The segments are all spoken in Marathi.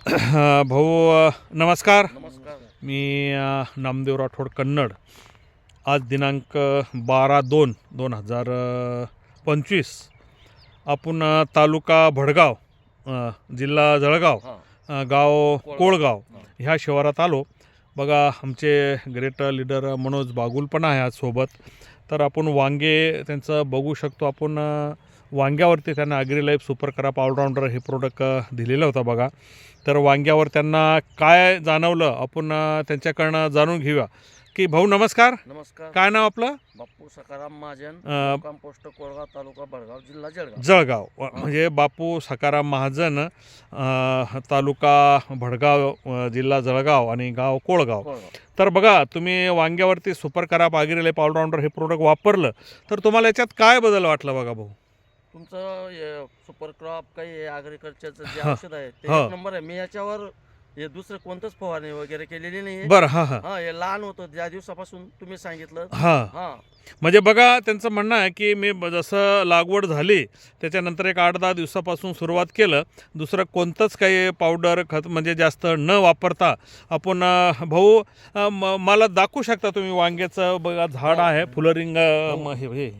भाऊ नमस्कार. मी नामदेव राठोड कन्नड. आज दिनांक बारा दोन दोन हजार पंचवीस. आपण तालुका भडगाव जिल्हा जळगाव गाव कोळगाव. ह्या शिवारात आलो. बघा आमचे ग्रेट लीडर मनोज बागुल पण आहे आज सोबत. तर आपण वांगे त्यांचं बघू शकतो. आपण वांग्यावरती त्यांना agri life super crop allrounder हे प्रोडक्ट दिलेलं होतं बघा. तर वांग्यावर त्यांना काय जाणवलं? आपण त्यांच्याकडनं जाणून घेऊया. की भाऊ नमस्कार. नमस्कार. काय नाव आपलं? बाप्पू सकाराम महाजन अ, मुक्काम पोस्ट कोळगाव तालुका भडगाव जिल्हा जळगाव. जळगाव. व- म्हणजे बापू सकाराम महाजन अ, तालुका भडगाव अ, जिल्हा जळगाव आणि गाव कोळगाव. कोळगाव. तर बघा तुम्ही वांग्यावरती सुपर करा पागिरी लाईफ ऑलराऊंडर हे प्रोडक्ट वापरलं तर तुम्हाला याच्यात काय बदल वाटला बघा भाऊ? तुमचं सुपर क्रॉप काही ॲग्रिकल्चरचं जे हा. औषध आहे ते हा. एक नंबर आहे. मी याच्यावर हे दुसरं कोणतंच फवारणी वगैरे केलेली नाही बरं हां हां. हा हे लहान होतं ज्या दिवसापासून तुम्ही सांगितलं. हां. हा. म्हणजे बघा त्यांचं म्हणणं आहे की मी ब- जसं लागवड झाली त्याच्यानंतर एक आठ दहा दिवसापासून सुरुवात केलं. दुसरं कोणतंच काही पावडर खत म्हणजे जास्त न वापरता आपण अं, भाऊ अं, म- मला दाखवू शकता तुम्ही वांग्याचं बघा झाड आहे फुलरिंग अं, म- हे हे.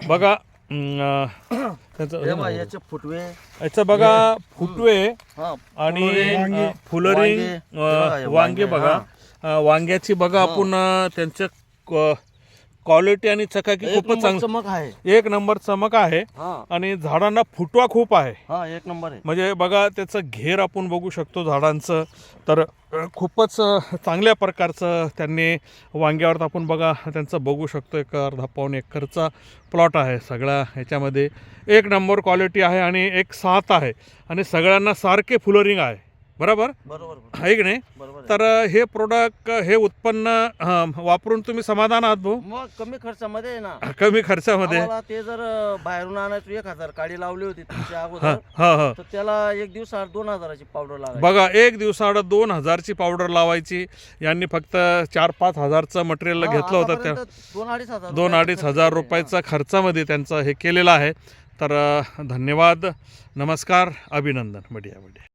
बघा अं, त्याचं हे बघा, याचे फुटवे. याचं बघा फुटवे हा आणि फुलरिंग, अं, फुलरिंग वांगे, अं, हे बघा, हे वांगे वांगे, बघा. अं, वांग्याची बघा. आपण अं, त्यांचं क्वालिटी आणि चकाकी खूपच चांगली. चमक आहे. एक नंबर चमक आहे. हा. आणि झाडांना फुटवा खूप आहे. हा एक नंबर आहे. म्हणजे बघा त्याचं घेर आपण बघू शकतो झाडांचं. तर अ, खूपच अ, चांगल्या प्रकारचं त्यांनी वांग्यावर आपण बघा त्यांचं बघू शकतो. एक अर्धा पाऊण एकरचा प्लॉट आहे सगळ्या ह्याच्यामध्ये. एक नंबर क्वालिटी आहे आणि एक साथ आहे. आणि सगळ्यांना सारखे फुलरिंग आहे. बरोबर? बरोबर आहे की नाही? बरोबर. तर हे प्रोडक्ट हे उत्पन्न वापरून तुम्ही समाधान आहात भाऊ? मग कमी खर्चामध्ये आहे ना. कमी खर्चामध्ये. आम्हाला ते जर बाहेरून आणायचं एक हजार काडी लावली होती तुमच्या हां अगोदर हां हां. तर त्याला एक दिवसात दोन हजाराची पावडर लागायची. बघा एक दिवसाआड दोन हजारची पावडर लावायची. यांनी फक्त चार पाच हजारचं मटेरियल हा, घेतलं होतं त्या आतापर्यंत दोन अडीच हजार दोन रुपयाचा अडीच खर्च हजार केलाय. रुपयाचा खर्चामध्ये त्यांचं हे केलेलं आहे. तर अ, धन्यवाद. नमस्कार. अभिनंदन. बढिया बढिया.